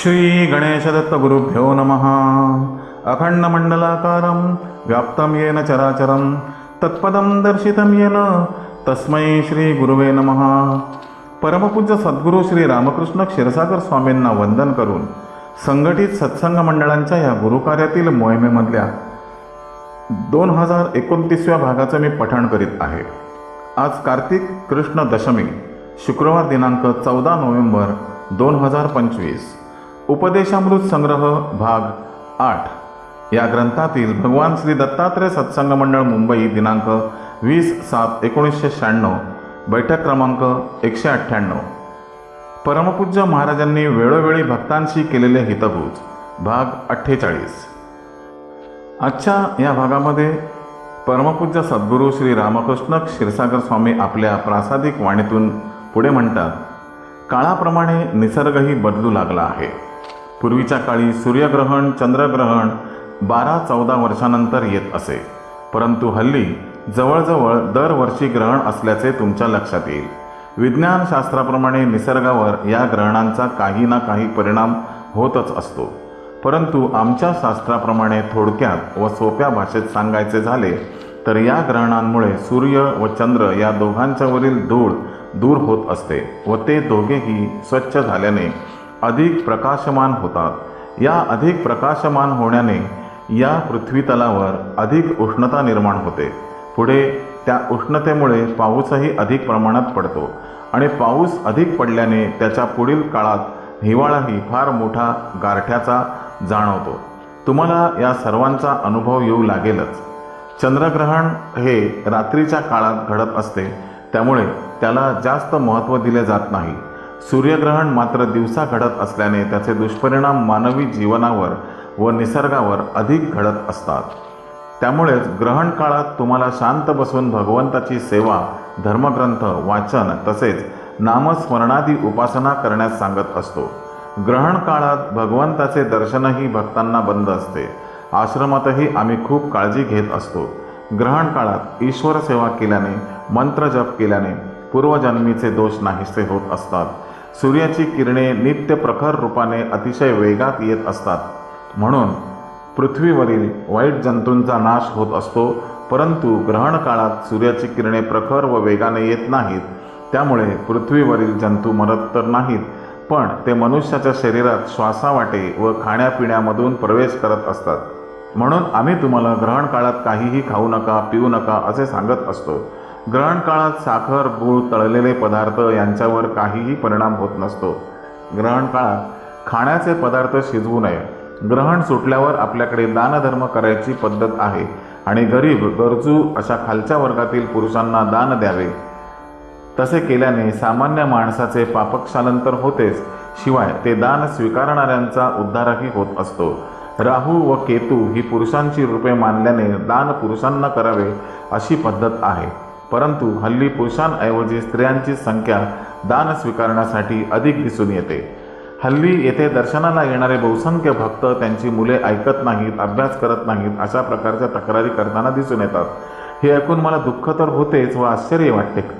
श्री गणेशदत्तगुरुभ्यो नमः। अखण्डमण्डलाकारं व्याप्तं येन चराचरं तत्पदं दर्शितं येन तस्मै श्रीगुरुवे नमः। परमपूज्य सद्गुरू श्री रामकृष्ण क्षीरसागर स्वामींना वंदन करून संघटित सत्संग मंडळांच्या या गुरुकार्यातील मोहिमेमधल्या दोन हजार एकोणतीसव्या भागाचं मी पठण करीत आहे. आज कार्तिक कृष्ण दशमी शुक्रवार दिनांक चौदा नोव्हेंबर दोन हजार पंचवीस. उपदेशामृत संग्रह भाग आठ. या ग्रंथातील भगवान श्री दत्तात्रय सत्संग मंडळ मुंबई दिनांक वीस सात एकोणीसशे शहाण्णव. बैठक क्रमांक एकशे अठ्ठ्याण्णव. परमपूज्य महाराजांनी वेळोवेळी भक्तांशी केलेले हितभूज भाग अठ्ठेचाळीस. आजच्या या भागामध्ये परमपूज्य सद्गुरू श्री रामकृष्ण क्षीरसागर स्वामी आपल्या प्रासादिक वाणीतून पुढे म्हणतात काळाप्रमाणे निसर्गही बदलू लागला आहे. पूर्वीच्या काळी सूर्यग्रहण चंद्रग्रहण बारा चौदा वर्षानंतर येत असे. परंतु हल्ली जवळजवळ दरवर्षी ग्रहण असल्याचे तुमच्या लक्षात येईल. विज्ञानशास्त्राप्रमाणे निसर्गावर या ग्रहणांचा काही ना काही परिणाम होतच असतो. परंतु आमच्या शास्त्राप्रमाणे थोडक्यात व सोप्या भाषेत सांगायचे झाले तर या ग्रहणांमुळे सूर्य व चंद्र या दोघांच्यावरील धूळ दूर होत असते व ते दोघेही स्वच्छ झाल्याने अधिक प्रकाशमान होतात. या अधिक प्रकाशमान होण्याने या पृथ्वीतलावर अधिक उष्णता निर्माण होते. पुढे त्या उष्णतेमुळे पाऊसही अधिक प्रमाणात पडतो आणि पाऊस अधिक पडल्याने त्याच्या पुढील काळात हिवाळाही फार मोठा गारठ्याचा जाणवतो. तुम्हाला या सर्वांचा अनुभव येऊ लागेलच. चंद्रग्रहण हे रात्रीच्या काळात घडत असते त्यामुळे त्याला जास्त महत्त्व दिले जात नाही. सूर्यग्रहण मात्र दिवसा घडत असल्याने त्याचे दुष्परिणाम मानवी जीवनावर व निसर्गावर अधिक घडत असतात. त्यामुळेच ग्रहण काळात तुम्हाला शांत बसून भगवंताची सेवा धर्मग्रंथ वाचन तसेच नामस्मरणादी उपासना करण्यास सांगत असतो. ग्रहण काळात भगवंताचे दर्शनही भक्तांना बंद असते. आश्रमातही आम्ही खूप काळजी घेत असतो. ग्रहण काळात ईश्वर सेवा केल्याने मंत्र जप केल्याने पूर्वजन्मीचे दोष नाहीसे होत असतात. सूर्याची किरणे नित्य प्रखर रूपाने अतिशय वेगात येत असतात. म्हणून पृथ्वीवरील वाईट जंतूंचा नाश होत असतो परंतु ग्रहण काळात सूर्याची किरणे प्रखर व वेगाने येत नाहीत. त्यामुळे पृथ्वीवरील जंतू मरत तर नाहीत पण ते मनुष्याच्या शरीरात श्वासावाटे व खाण्यापिण्यामधून प्रवेश करत असतात. म्हणून आम्ही तुम्हाला ग्रहण काळात काहीही खाऊ नका पिऊ नका असे सांगत असतो. ग्रहण काळात साखर गूळ तळलेले पदार्थ यांच्यावर काहीही परिणाम होत नसतो. ग्रहण काळात खाण्याचे पदार्थ शिजवू नये. ग्रहण सुटल्यावर आपल्याकडे दानधर्म करायची पद्धत आहे आणि गरीब गरजू अशा खालच्या वर्गातील पुरुषांना दान द्यावे. तसे केल्याने सामान्य माणसाचे पापक्षालन तर होतेच. शिवाय ते दान स्वीकारणाऱ्यांचा उद्धारही होत असतो. राहू व केतू ही पुरुषांची रूपे मानल्याने दान पुरुषांना करावे अशी पद्धत आहे. परंतु हल्ली पुरुषांऐवजी स्त्रियांची संख्या दान स्वीकारण्यासाठी अधिक दिसून येते. हल्ली येथे दर्शनाला येणारे बहुसंख्य भक्त त्यांची मुले ऐकत नाहीत अभ्यास करत नाहीत अशा प्रकारच्या तक्रारी करताना दिसून येतात. हे ऐकून मला दुःख तर होतेच व आश्चर्य वाटते.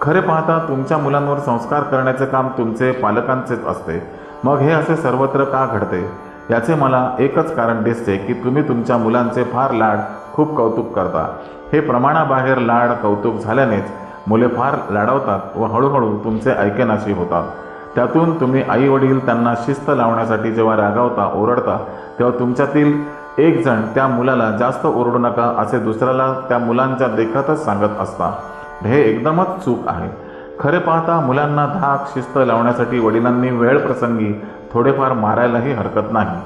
खरे पाहता तुमच्या मुलांवर संस्कार करण्याचे काम तुमचे पालकांचेच असते. मग हे असे सर्वत्र का घडते? याचे मला एकच कारण दिसते की तुम्ही तुमच्या मुलांचे फार लाड खूप कौतुक करता. हे प्रमाणाबाहेर लाड कौतुक झाल्यानेच मुले फार लाडवतात व हळूहळू तुमचे ऐकेनाशी होतात. त्यातून तुम्ही आई वडील त्यांना शिस्त लावण्यासाठी जेव्हा रागावता ओरडता तेव्हा तुमच्यातील एक जण त्या मुलाला जास्त ओरडू नका असे दुसऱ्याला त्या मुलांच्या देखतच सांगत असता. हे एकदमच चूक आहे. खरे पाहता मुलांना धाक शिस्त लावण्यासाठी वडिलांनी वेळ प्रसंगी थोडेफार मारायलाही हरकत नाही.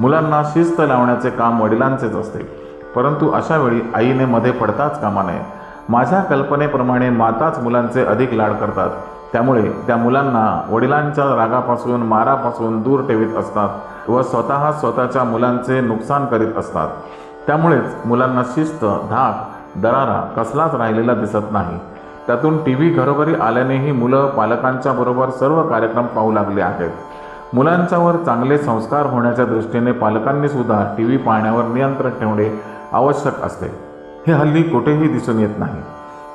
मुलांना शिस्त लावण्याचे काम वडिलांचेच असते. परंतु अशा वेळी आईने मध्ये पडताच कामा नये. माझ्या कल्पनेप्रमाणे माताच मुलांचे अधिक लाड करतात. त्यामुळे त्या मुलांना वडिलांच्या रागापासून मारापासून दूर ठेवीत असतात व स्वतः स्वतःच्या मुलांचे नुकसान करीत असतात. त्यामुळेच मुलांना शिस्त धाक दरारा कसलाच राहिलेला दिसत नाही. त्यातून टी. व्ही. घरोघरी आल्यानेही मुलं पालकांच्या बरोबर सर्व कार्यक्रम पाहू लागले आहेत. मुलांच्यावर चांगले संस्कार होण्याच्या दृष्टीने पालकांनी सुद्धा टी. व्ही. पाहण्यावर नियंत्रण ठेवणे आवश्यक असते. हे हल्ली कुठेही दिसून येत नाही.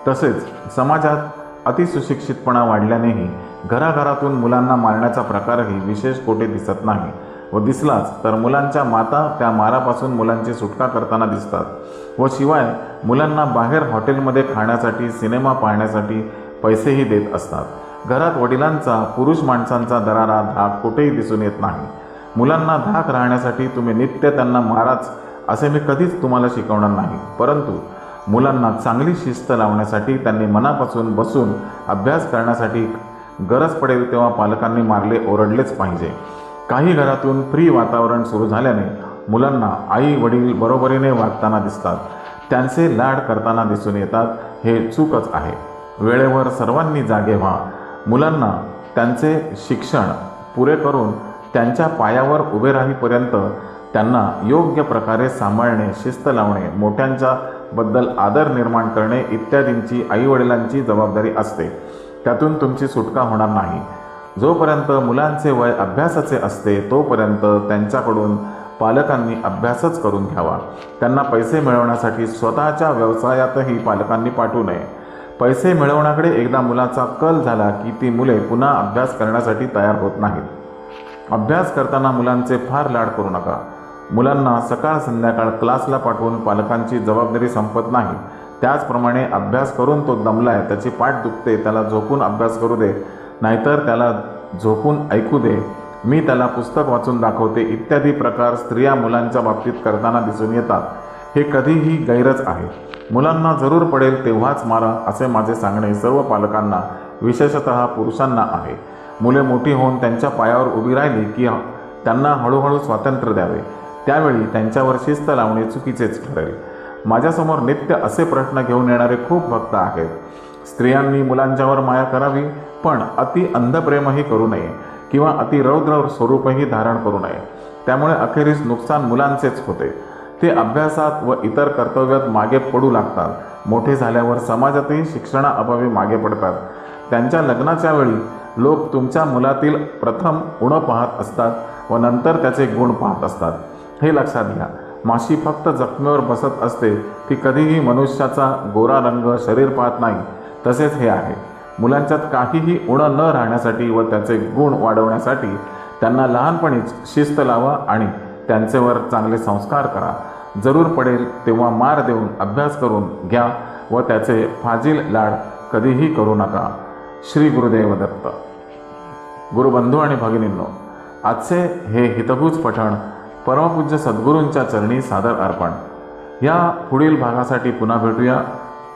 तसेच समाजात अतिसुशिक्षितपणा वाढल्यानेही घराघरातून मुलांना मारण्याचा प्रकारही विशेष कोठे दिसत नाही व दिसलाच तर मुलांच्या माता त्या मारापासून मुलांची सुटका करताना दिसतात व शिवाय मुलांना बाहेर हॉटेलमध्ये खाण्यासाठी सिनेमा पाहण्यासाठी पैसेही देत असतात. घरात वडिलांचा पुरुष माणसांचा दरारा धाक कुठेही दिसून येत नाही. मुलांना धाक राहण्यासाठी तुम्ही नित्य त्यांना माराच असे मी कधीच तुम्हाला शिकवणार नाही. परंतु मुलांना चांगली शिस्त लावण्यासाठी त्यांनी मनापासून बसून अभ्यास करण्यासाठी गरज पडेल तेव्हा पालकांनी मारले ओरडलेच पाहिजे. काही घरातून फ्री वातावरण सुरू झाल्याने मुलांना आई वडील बरोबरीने वागताना दिसतात. त्यांचे लाड करताना दिसून येतात हे चूकच आहे. वेळेवर सर्वांनी जागे व्हा. मुलांना त्यांचे शिक्षण पुरे करून त्यांच्या पायावर उभे राहीपर्यंत त्यांना योग्य प्रकारे सांभाळणे शिस्त लावणे मोठ्यांच्या बद्दल आदर निर्माण करणे इत्यादींची आईवडिलांची जबाबदारी असते. त्यातून तुमची सुटका होणार नाही. जोपर्यंत मुलांचे वय अभ्यासाचे असते तोपर्यंत त्यांच्याकडून पालकांनी अभ्यासच करून घ्यावा. त्यांना पैसे मिळवण्यासाठी स्वतःच्या व्यवसायातही पालकांनी पाठवू नये. पैसे मिळवण्याकडे एकदा मुलाचा कल झाला की ती मुले पुन्हा अभ्यास करण्यासाठी तयार होत नाहीत. अभ्यास करताना मुलांचे फार लाड करू नका. मुलांना सकाळ संध्याकाळ क्लासला पाठवून पालकांची जबाबदारी संपत नाही. त्याचप्रमाणे अभ्यास करून तो दमलाय त्याची पाठ दुखते त्याला झोपून अभ्यास करू दे नाहीतर त्याला झोपून ऐकू दे. मी त्याला पुस्तक वाचून दाखवते इत्यादी प्रकार स्त्रिया मुलांच्या बाबतीत करताना दिसून येतात. हे कधीही गैरच आहे. मुलांना जरूर पडेल तेव्हाच मारा असे माझे सांगणे सर्व पालकांना विशेषत पुरुषांना आहे. मुले मोठी होऊन त्यांच्या पायावर उभी राहिली की त्यांना हळूहळू स्वातंत्र्य द्यावे. त्यावेळी त्यांच्यावर शिस्त लावणे चुकीचेच ठरेल. माझ्यासमोर नित्य असे प्रश्न घेऊन येणारे खूप भक्त आहेत. स्त्रियांनी मुलांच्यावर माया करावी पण अति अंधप्रेमही करू नये किंवा अति रौद्र स्वरूपही धारण करू नये. त्यामुळे अखेरीस नुकसान मुलांचेच होते. ते अभ्यासात व इतर कर्तव्यात मागे पडू लागतात. मोठे झाल्यावर समाजातही शिक्षणाअभावी मागे पडतात. त्यांच्या लग्नाच्या वेळी लोक तुमच्या मुलातील प्रथम उणं पाहत असतात व नंतर त्याचे गुण पाहत असतात. हे लक्षात घ्या. माशी फक्त जखमेवर बसत असते ती कधीही मनुष्याचा गोरा रंग शरीर पाहत नाही. तसेच हे आहे. मुलांच्यात काहीही उणं न राहण्यासाठी व त्याचे गुण वाढवण्यासाठी त्यांना लहानपणीच शिस्त लावा आणि त्यांचेवर चांगले संस्कार करा. जरूर पडेल तेव्हा मार देऊन अभ्यास करून घ्या व त्याचे फाजील लाड कधीही करू नका. श्री गुरुदेव दत्त. गुरुबंधू आणि भगिनींनो आजचे हे हितभूज पठण परमपूज्य सद्गुरूंच्या चरणी सादर अर्पण. या पुढील भागासाठी पुन्हा भेटूया.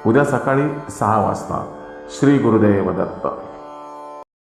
उद्या सकाळी सहा वाजता. श्री गुरुदेव दत्त.